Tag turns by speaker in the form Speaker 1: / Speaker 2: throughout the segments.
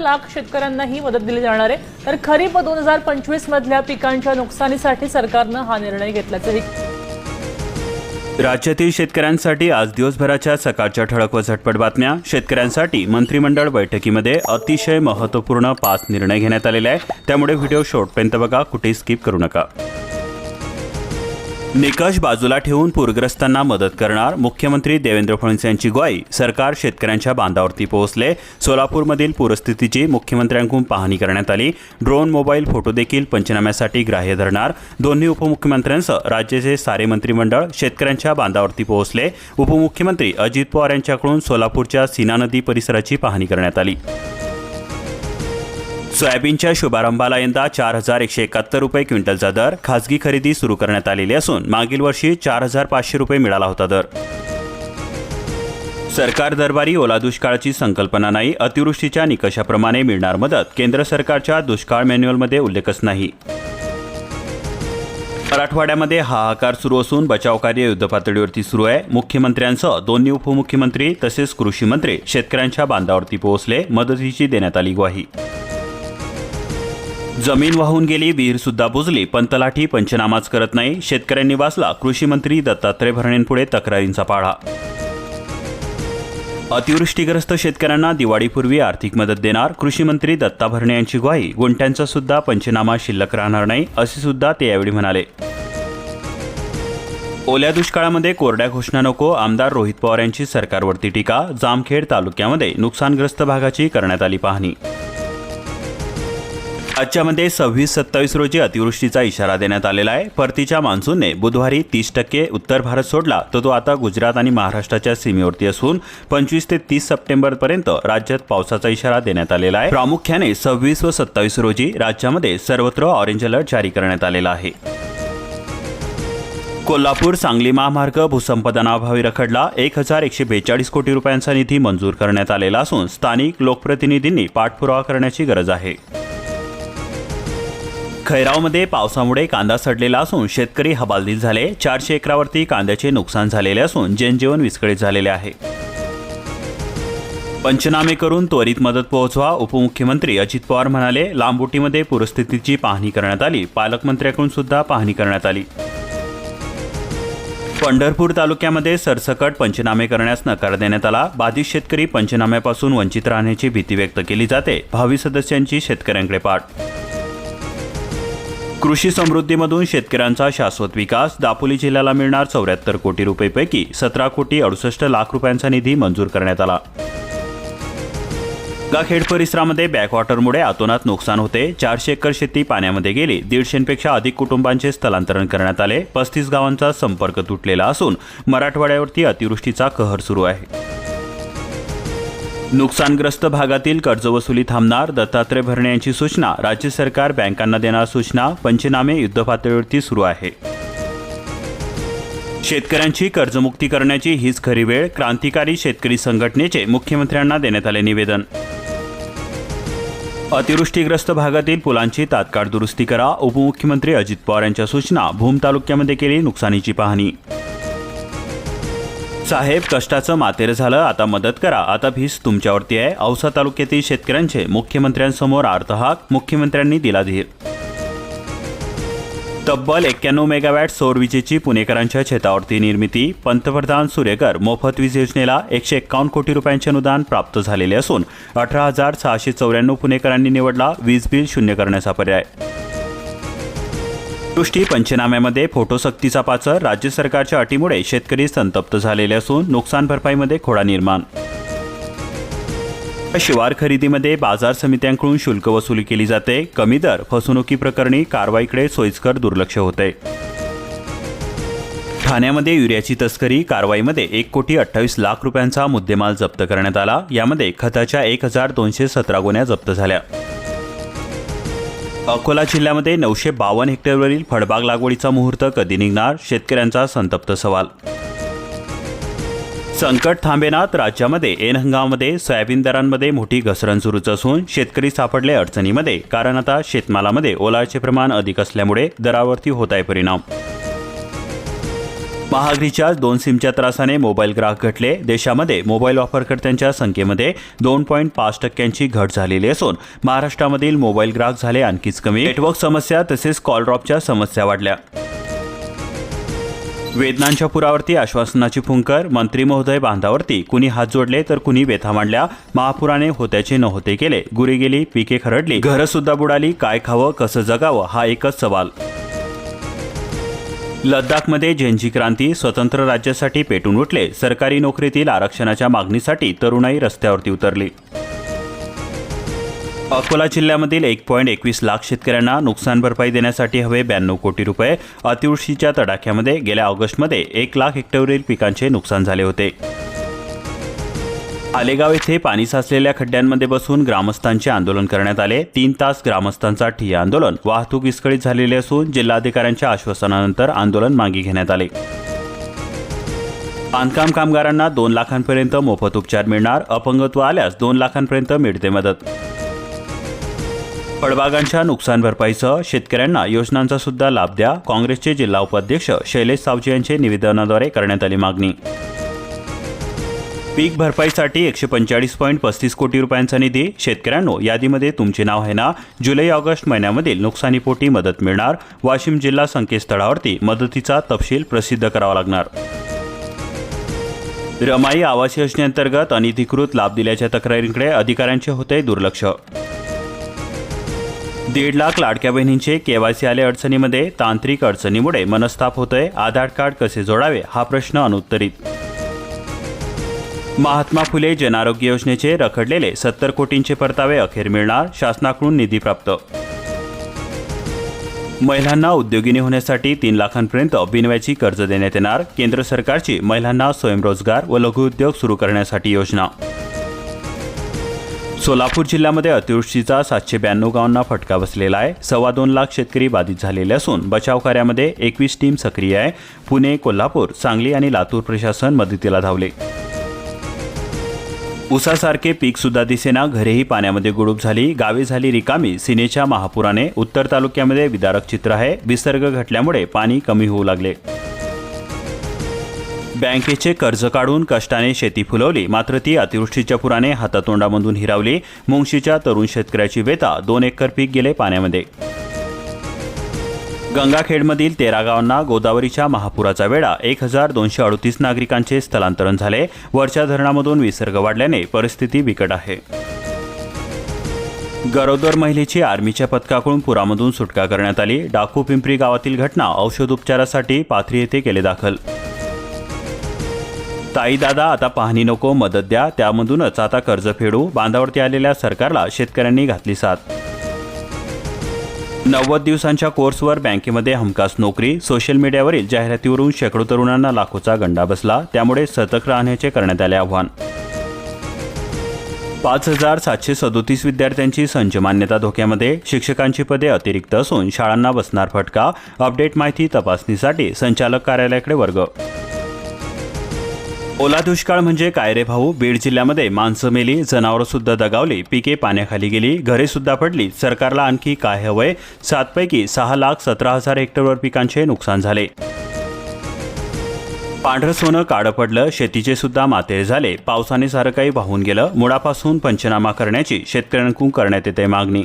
Speaker 1: लाख शेतकऱ्यांनाही मदत दिली जाणार आहे. तर खरीप दोन हजार पंचवीस मधल्या पिकांच्या नुकसानीसाठी सरकारनं हा निर्णय घेतल्याचंही
Speaker 2: राज्यातील शेतकऱ्यांसाठी आज दिवसभराच्या सकाळच्या ठळक व झटपट बातम्या. शेतकऱ्यांसाठी मंत्रिमंडळ बैठकीमध्ये अतिशय महत्त्वपूर्ण पाच निर्णय घेण्यात आलेले आहे त्यामुळे व्हिडिओ शॉर्टपर्यंत बघा कुठेही स्किप करू नका. निकष बाजूला ठेवून पूरग्रस्तांना मदत करणार मुख्यमंत्री देवेंद्र फडणवीस यांची ग्वाही सरकार शेतकऱ्यांच्या बांधावरती पोहोचले. सोलापूरमधील पूरस्थितीची मुख्यमंत्र्यांकडून पाहणी करण्यात आली. ड्रोन मोबाईल फोटो देखील पंचनाम्यासाठी ग्राह्य धरणार. दोन्ही उपमुख्यमंत्र्यांसह राज्याचे सारे मंत्रिमंडळ शेतकऱ्यांच्या बांधावरती पोहोचले. उपमुख्यमंत्री अजित पवार यांच्याकडून सोलापूरच्या सीना नदी परिसराची पाहणी करण्यात आली. सोयाबीनच्या शुभारंभाला यंदा चार हजार एकशे एकाहत्तर रुपये क्विंटलचा दर खासगी खरेदी सुरू करण्यात आलेली असून मागील वर्षी चार हजार पाचशे रुपये मिळाला होता दर. सरकार दरबारी ओला दुष्काळाची संकल्पना नाही अतिवृष्टीच्या निकषाप्रमाणे मिळणार मदत केंद्र सरकारच्या दुष्काळ मॅन्युअलमध्ये उल्लेखच नाही. मराठवाड्यामध्ये हाहाकार सुरू असून बचावकार्य युद्धपातळीवरती सुरू आहे. मुख्यमंत्र्यांसह दोन्ही उपमुख्यमंत्री तसेच कृषी मंत्री शेतकऱ्यांच्या बांधावरती पोहोचले. मदतीची देण्यात आली ग्वाही. जमीन वाहून गेली विहीर सुद्धा बुजली पण तलाठी पंचनामाच करत नाही. शेतकऱ्यांनी वाचला कृषी मंत्री दत्तात्रय भरणेंपुढे तक्रारींचा पाढा. अतिवृष्टीग्रस्त शेतकऱ्यांना दिवाळीपूर्वी आर्थिक मदत देणार कृषी मंत्री दत्ता भरणे यांची ग्वाही गुंठ्यांचा सुद्धा पंचनामा शिल्लक राहणार नाही असे सुद्धा ते यावेळी म्हणाले. ओल्या दुष्काळामध्ये कोरड्या घोषणा नको आमदार रोहित पवार यांची सरकारवरती टीका जामखेड तालुक्यामध्ये नुकसानग्रस्त भागाची करण्यात आली पाहणी. राज्यामध्ये सव्वीस सत्तावीस रोजी अतिवृष्टीचा इशारा देण्यात आलेला आहे. परतीच्या मान्सूनने बुधवारी तीस टक्के उत्तर भारत सोडला तर तो आता गुजरात आणि महाराष्ट्राच्या सीमेवरती असून पंचवीस ते तीस सप्टेंबरपर्यंत राज्यात पावसाचा इशारा देण्यात आलेला आहे. प्रामुख्याने सव्वीस व सत्तावीस रोजी राज्यामध्ये सर्वत्र ऑरेंज अलर्ट जारी करण्यात आलेला आहे. कोल्हापूर सांगली महामार्ग भूसंपादनाअभावी रखडला. एक हजार एकशे बेचाळीस कोटी रुपयांचा निधी मंजूर करण्यात आलेला असून स्थानिक लोकप्रतिनिधींनी पाठपुरावा करण्याची गरज आहे. खैरावमध्ये पावसामुळे कांदा सडलेला असून शेतकरी हवालदिल झाले. चारशे एकरावरती कांद्याचे नुकसान झालेले असून जनजीवन विस्कळीत झालेले आहे. पंचनामे करून त्वरित मदत पोहोचवा उपमुख्यमंत्री अजित पवार म्हणाले. लांबोटीमध्ये पूरस्थितीची पाहणी करण्यात आली. पालकमंत्र्याकडून सुद्धा पाहणी करण्यात आली. पंढरपूर तालुक्यामध्ये सरसकट पंचनामे करण्यास नकार देण्यात आला. बाधित शेतकरी पंचनाम्यापासून वंचित राहण्याची भीती व्यक्त केली जाते. भावी सदस्यांची शेतकऱ्यांकडे पाठ कृषी समृद्धीमधून शेतकऱ्यांचा शाश्वत विकास दापोली जिल्ह्याला मिळणार चौऱ्याहत्तर कोटी रुपयेपैकी सतरा कोटी अडुसष्ट लाख रुपयांचा निधी मंजूर करण्यात आला. गाखेड परिसरामध्ये बॅकवॉटरमुळे आतोनात नुकसान होते. चारशे एकर शेती पाण्यामध्ये गेली. दीडशेपेक्षा अधिक कुटुंबांचे स्थलांतरण करण्यात आले. पस्तीस गावांचा संपर्क तुटलेला असून मराठवाड्यावरती अतिवृष्टीचा कहर सुरू आहे. नुकसानग्रस्त भागातील कर्जवसुली थांबणार दत्तात्रय भरणे यांची सूचना राज्य सरकार बँकांना देणार सूचना पंचनामे युद्धपातळीवरती सुरू आहे. शेतकऱ्यांची कर्जमुक्ती करण्याची हीच खरी वेळ क्रांतिकारी शेतकरी संघटनेचे मुख्यमंत्र्यांना देण्यात आले निवेदन. अतिवृष्टीग्रस्त भागातील पुलांची तात्काळ दुरुस्ती करा उपमुख्यमंत्री अजित पवार यांच्या सूचना भूम तालुक्यामध्ये केली नुकसानीची पाहणी. साहेब कष्टाचं मातेर झालं. आता मदत करा. आता भीस तुमच्यावरती आहे. औसा तालुक्यातील शेतकऱ्यांचे मुख्यमंत्र्यांसमोर अर्थहाक मुख्यमंत्र्यांनी दिला धीर. तब्बल एक्क्याण्णव मेगावॅट सौर विजेची पुणेकरांच्या शेतावरती निर्मिती. पंतप्रधान सूर्यकर मोफत वीज योजनेला एकशे एक्कावन्न कोटी रुपयांचे अनुदान प्राप्त झालेले असून अठरा हजार सहाशे चौऱ्याण्णव पुणेकरांनी निवडला वीज बिल शून्य करण्याचा पर्याय. दृष्टी पंचनाम्यामध्ये फोटोसक्तीचा पाचर राज्य सरकारच्या अटीमुळे शेतकरी संतप्त झालेले असून नुकसान भरपाईमध्ये खोडा निर्माण. शिवार खरेदीमध्ये बाजार समित्यांकडून शुल्क वसुली केली जाते. कमी दर फसवणुकी प्रकरणी कारवाईकडे सोयीस्कर दुर्लक्ष होते. ठाण्यामध्ये युरियाची तस्करी कारवाईमध्ये एक कोटी अठ्ठावीस लाख रुपयांचा मुद्देमाल जप्त करण्यात आला. यामध्ये खताच्या एक हजार दोनशे सतरा गुन्ह्या जप्त झाल्या. अकोला जिल्ह्यामध्ये नऊशे बावन्न हेक्टरवरील फळबाग लागवडीचा मुहूर्त कधी निघणार शेतकऱ्यांचा संतप्त सवाल. संकट थांबेनात राज्यामध्ये एन हंगामामध्ये सोयाबीन दरांमध्ये मोठी घसरण सुरूच असून शेतकरी सापडले अडचणीमध्ये कारण आता शेतमालामध्ये ओलाचे प्रमाण अधिक असल्यामुळे दरावरती होत आहे परिणाम. महागडीच्या दोन सिमच्या त्रासाने मोबाईल ग्राहक घटले. देशामध्ये मोबाईल वापरकर्त्यांच्या संख्येमध्ये दोन पॉईंट पाच टक्क्यांची घट झालेली असून महाराष्ट्रामधील मोबाईल ग्राहक झाले आणखीच कमी. नेटवर्क समस्या तसेच कॉल ड्रॉपच्या समस्या वाढल्या. वेदनांच्या पुरावरती आश्वासनाची फुंकर मंत्री महोदय बांधावरती कुणी हात जोडले तर कुणी व्यथा मांडल्या. महापुराने होत्याचे नव्हते केले. गुरी गेली पिके खरडली. घरं सुद्धा बुडाली काय खावं कसं जगावं हा एकच सवाल. लद्दाखमध्ये झेंझी क्रांती स्वतंत्र राज्यासाठी पेटून उठले. सरकारी नोकरीतील आरक्षणाच्या मागणीसाठी तरुणाई रस्त्यावरती उतरली. अकोला जिल्ह्यामधील एक पॉईंट एकवीस लाख शेतकऱ्यांना नुकसान भरपाई देण्यासाठी हवे ब्याण्णव कोटी रुपये. अतिवृष्टीच्या तडाख्यामध्ये गेल्या ऑगस्टमध्ये एक लाख हेक्टरवरील पिकांचे नुकसान झाले होते. आलेगाव येथे पाणी साचलेल्या खड्ड्यांमध्ये बसून ग्रामस्थांचे आंदोलन करण्यात आले. तीन तास ग्रामस्थांचा ठिय्या आंदोलन वाहतूक विस्कळीत झालेली असून जिल्हाधिकाऱ्यांच्या आश्वासनानंतर आंदोलन मागे घेण्यात आले. बांधकाम कामगारांना दोन लाखांपर्यंत मोफत उपचार मिळणार अपंगत्व आल्यास दोन लाखांपर्यंत मिळते मदत. फळबागांच्या नुकसान भरपाईसह शेतकऱ्यांना योजनांचा सुद्धा लाभ द्या. काँग्रेसचे जिल्हा उपाध्यक्ष शैलेश सावजी यांचे निवेदनाद्वारे करण्यात आली मागणी. पीक भरपाईसाठी एकशे पंचेचाळीस पॉईंट पस्तीस कोटी रुपयांचा निधी शेतकऱ्यांनो यादीमध्ये तुमचे नाव आहे ना? जुलै ऑगस्ट महिन्यामधील नुकसानीपोटी मदत मिळणार. वाशिम जिल्हा संकेतस्थळावरती मदतीचा तपशील प्रसिद्ध करावा लागणार. रमाई आवास योजनेअंतर्गत अनधिकृत लाभ दिल्याच्या तक्रारींकडे अधिकाऱ्यांचे होते दुर्लक्ष. दीड लाख लाडक्या बहिणींचे केवायसी आले अडचणीमध्ये तांत्रिक अडचणीमुळे मनस्ताप होतोय. आधार कार्ड कसे जोडावे? हा प्रश्न अनुत्तरित. महात्मा फुले जनआरोग्य योजनेचे रखडलेले सत्तर कोटींचे परतावे अखेर मिळणार शासनाकडून निधी प्राप्त. महिलांना उद्योगिनी होण्यासाठी तीन लाखांपर्यंत बिनव्याची कर्ज देण्यात येणार केंद्र सरकारची महिलांना स्वयंरोजगार व लघुउद्योग सुरू करण्यासाठी योजना. सोलापूर जिल्ह्यामध्ये अतिवृष्टीचा सातशे ब्याण्णव गावांना फटका बसलेला आहे. सव्वा दोन लाख शेतकरी बाधित झालेले असून बचाव कार्यामध्ये एकवीस टीम सक्रिय आहे. पुणे कोल्हापूर सांगली आणि लातूर प्रशासन मदतीला धावले. उसासारखे पीक सुद्धा दिसेना घरेही पाण्यामध्ये गुडूप झाली गावे झाली रिकामी सिनेच्या महापुराने उत्तर तालुक्यामध्ये विदारक चित्र आहे. विसर्ग घटल्यामुळे पाणी कमी होऊ लागले. बँकेचे कर्ज काढून कष्टाने शेती फुलवली मात्र ती अतिवृष्टीच्या पुराने हातातोंडामधून हिरावली. मुंगशीच्या तरुण शेतकऱ्याची वेता दोन एकर पीक गेले पाण्यामध्ये. गंगाखेडमधील तेरा गावांना गोदावरीच्या महापुराचा वेळा एक हजार दोनशे अडतीस नागरिकांचे स्थलांतरण झाले. वरच्या धरणामधून विसर्ग वाढल्याने परिस्थिती बिकट आहे. गरोदर महिलेची आर्मीच्या पथकाकडून पुरामधून सुटका करण्यात आली. डाकू पिंपरी गावातील घटना औषध उपचारासाठी पाथरी येथे केले दाखल. ताई दादा आता पाहणी नको मदत द्या. त्यामधूनच आता कर्ज फेडू. बांधावरती आलेल्या सरकारला शेतकऱ्यांनी घातली साथ. नव्वद दिवसांच्या कोर्सवर बँकेमध्ये हमखास नोकरी सोशल मीडियावरील जाहिरातीवरून शेकडो तरुणांना लाखोचा गंडा बसला त्यामुळे सतर्क राहण्याचे करण्यात आले आव्हान. पाच हजार सातशे सदोतीस विद्यार्थ्यांची संच मान्यता धोक्यामध्ये शिक्षकांची पदे अतिरिक्त असून शाळांना बसणार फटका अपडेट माहिती तपासणीसाठी संचालक कार्यालयाकडे वर्ग. ओला दुष्काळ म्हणजे काय रे भाऊ? बीड जिल्ह्यामध्ये माणसं मेली जनावरं सुद्धा दगावली पिके पाण्याखाली गेली घरे सुद्धा पडली. सरकारला आणखी काय हवंय? सातपैकी सहा लाख सतरा हजार हेक्टरवर पिकांचे नुकसान झाले. पांढरं सोनं काळं पडलं शेतीचे सुद्धा माते झाले. पावसाने सारं काही वाहून गेलं. मुळापासून पंचनामा करण्याची शेतकऱ्यांकडून करण्यात येते मागणी.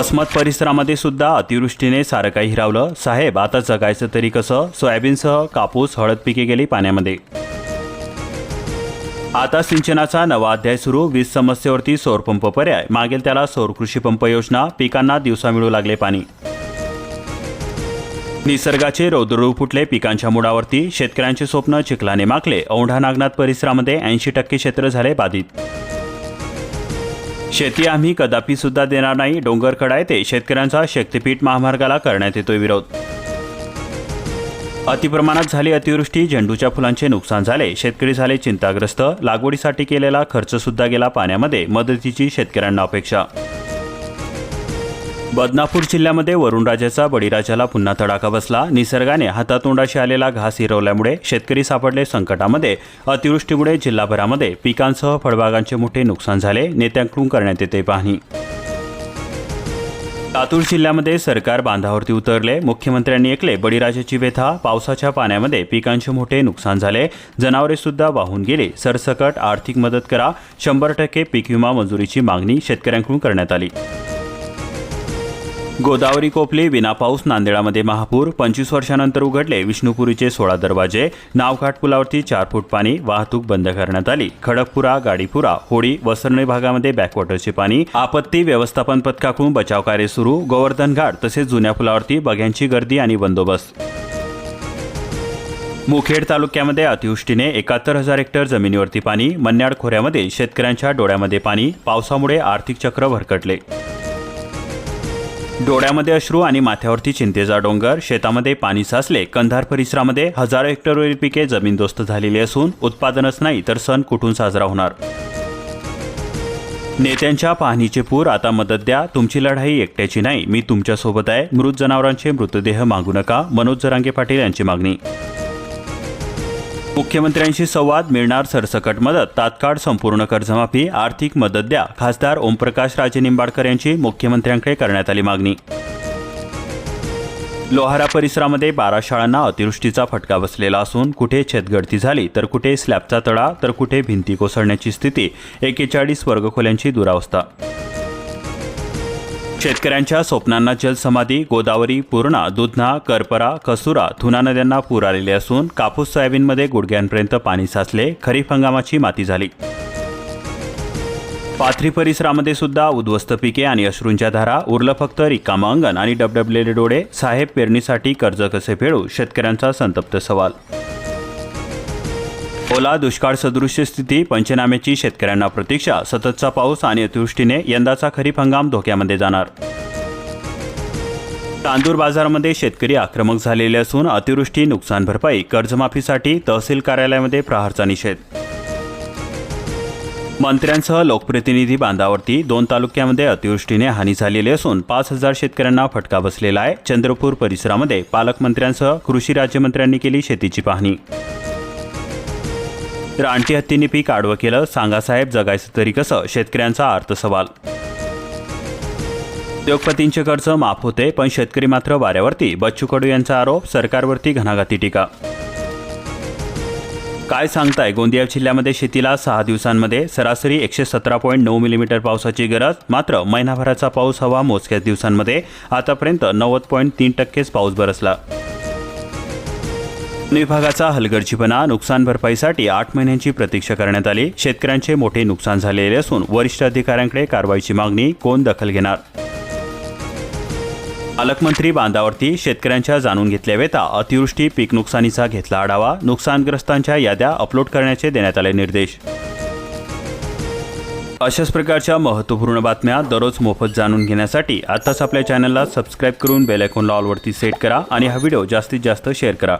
Speaker 2: अस्मत परिसरामध्ये सुद्धा अतिवृष्टीने सारं काही हिरावलं. साहेब आता जगायचं तरी कसं? सोयाबीनसह कापूस हळद पिके गेली पाण्यामध्ये. आता सिंचनाचा नवा अध्याय सुरू. वीज समस्येवरती सौरपंप पर्याय. मागेल त्याला सौर कृषी पंप योजना. पिकांना दिवसा मिळू लागले पाणी. निसर्गाचे रौद्ररूप फुटले पिकांच्या मुळावरती. शेतकऱ्यांचे स्वप्न चिखलाने माकले औंढा नागनाथ परिसरामध्ये ऐंशी टक्के क्षेत्र झाले बाधित. शेती आम्ही कदापि सुद्धा देणार नाही. डोंगरखडा येथे शेतकऱ्यांचा शक्तीपीठ महामार्गाला करण्यात येतोय विरोध. अतिप्रमाणात झाली अतिवृष्टी झेंडूच्या फुलांचे नुकसान झाले. शेतकरी झाले चिंताग्रस्त. लागवडीसाठी केलेला खर्चसुद्धा गेला पाण्यामध्ये. मदतीची शेतकऱ्यांना अपेक्षा. बदनापूर जिल्ह्यामध्ये वरुणराजाचा बळीराजाला पुन्हा तडाखा बसला. निसर्गाने हातातोंडाशी आलेला घास हिरवल्यामुळे शेतकरी सापडले संकटामध्ये. अतिवृष्टीमुळे जिल्हाभरामध्ये पिकांसह फळबागांचे मोठे नुकसान झाले. नेत्यांकडून करण्यात येते पाहणी. लातूर जिल्ह्यामध्ये सरकार बांधावरती उतरले. मुख्यमंत्र्यांनी ऐकले बळीराजाची व्यथा पावसाच्या पाण्यामध्ये पिकांचे मोठे नुकसान झाले. जनावरे सुद्धा वाहून गेले. सरसकट आर्थिक मदत करा. शंभर टक्के पीक विमा मंजुरीची मागणी शेतकऱ्यांकडून करण्यात आली. गोदावरी कोपली विना पाऊस नांदेडामध्ये महापूर पंचवीस वर्षानंतर उघडले विष्णुपुरीचे सोळा दरवाजे नावघाट पुलावरती चार फूट पाणी वाहतूक बंद करण्यात आली. खडकपुरा गाडीपुरा होळी वसरणी भागामध्ये बॅकवॉटरचे पाणी आपत्ती व्यवस्थापन पथकाकडून बचाव कार्य सुरू गोवर्धन घाट तसेच जुन्या पुलावरती बघ्यांची गर्दी आणि बंदोबस्त. मुखेड तालुक्यामध्ये अतिवृष्टीने एकाहत्तर हजार हेक्टर जमिनीवरती पाणी मन्याड खोऱ्यामध्ये शेतकऱ्यांच्या डोळ्यामध्ये पाणी पावसामुळे आर्थिक चक्र भरकटले. डोळ्यामध्ये अश्रू आणि माथ्यावरती चिंतेचा डोंगर शेतामध्ये पाणी साचले कंधार परिसरामध्ये हजारो हेक्टरवरील पिके जमीनदोस्त झालेली असून उत्पादनच नाही तर सण कुठून साजरा होणार? नेत्यांच्या पाहणीचे पूर आता मदत द्या तुमची लढाई एकट्याची नाही मी तुमच्यासोबत आहे मृत जनावरांचे मृतदेह मागू नका मनोज जरांगे पाटील यांची मागणी मुख्यमंत्र्यांशी संवाद मिळणार सरसकट मदत तात्काळ संपूर्ण कर्जमाफी आर्थिक मदत द्या खासदार ओमप्रकाश राजे निंबाडकर यांची मुख्यमंत्र्यांकडे करण्यात आली मागणी. लोहारा परिसरामध्ये बारा शाळांना अतिवृष्टीचा फटका बसलेला असून कुठे छतगडती झाली तर कुठे स्लॅबचा तडा तर कुठे भिंती कोसळण्याची स्थिती एकेचाळीस वर्गखोल्यांची दुरावस्था. शेतकऱ्यांच्या स्वप्नांना जलसमाधी गोदावरी पूर्णा दुधना करपरा कसुरा थुना नद्यांना पूर आलेले असून कापूस सोयाबीनमध्ये गुडघ्यांपर्यंत पाणी साचले खरीप हंगामाची माती झाली. पाथरी परिसरामध्ये सुद्धा उद्ध्वस्त पिके आणि अश्रूंच्या धारा उरलं फक्त रिकामं अंगण आणि डबडबलेले डोळे साहेब पेरणीसाठी कर्ज कसे फेडू शेतकऱ्यांचा संतप्त सवाल ओला दुष्काळ सदृश्य स्थिती पंचनाम्याची शेतकऱ्यांना प्रतीक्षा सततचा पाऊस आणि अतिवृष्टीने यंदाचा खरीप हंगाम धोक्यामध्ये जाणार. तांदूर बाजारामध्ये शेतकरी आक्रमक झालेले असून अतिवृष्टी नुकसान भरपाई कर्जमाफीसाठी तहसील कार्यालयामध्ये प्रहारचा निषेध. मंत्र्यांसह लोकप्रतिनिधी बांधावरती दोन तालुक्यामध्ये अतिवृष्टीने हानी झालेली असून पाच हजार शेतकऱ्यांना फटका बसलेला आहे. चंद्रपूर परिसरामध्ये पालकमंत्र्यांसह कृषी राज्यमंत्र्यांनी केली शेतीची पाहणी. रानटी हत्तीने पीक आडवं केलं. सांगा साहेब जगायचं तरी कसं? शेतकऱ्यांचा अर्थसवाल उद्योगपतींचे कर्ज माफ होते पण शेतकरी मात्र वाऱ्यावरती. बच्चू कडू यांचा आरोप सरकारवरती घणाघाती टीका. काय सांगताय? गोंदिया जिल्ह्यामध्ये शेतीला सहा दिवसांमध्ये सरासरी एकशे सतरा पॉईंट नऊ मिलीमीटर पावसाची गरज. मात्र महिनाभराचा पाऊस हवा मोजक्याच दिवसांमध्ये. आतापर्यंत नव्वद पॉईंट तीन टक्केच पाऊस बरसला. विभागाचा हलगर्जीपणा नुकसान भरपाईसाठी आठ महिन्यांची प्रतीक्षा करण्यात आली. शेतकऱ्यांचे मोठे नुकसान झालेले असून वरिष्ठ अधिकाऱ्यांकडे कारवाईची मागणी कोण दखल घेणार? पालकमंत्री बांधावरती शेतकऱ्यांच्या जाणून घेतल्यावेता अतिवृष्टी पीक नुकसानीचा घेतला आढावा नुकसानग्रस्तांच्या याद्या अपलोड करण्याचे देण्यात आले निर्देश. अशाच प्रकारच्या महत्त्वपूर्ण बातम्या दररोज मोफत जाणून घेण्यासाठी आताच आपल्या चॅनलला सबस्क्राईब करून बेल ऑलवरती सेट करा आणि हा व्हिडिओ जास्तीत जास्त शेअर करा.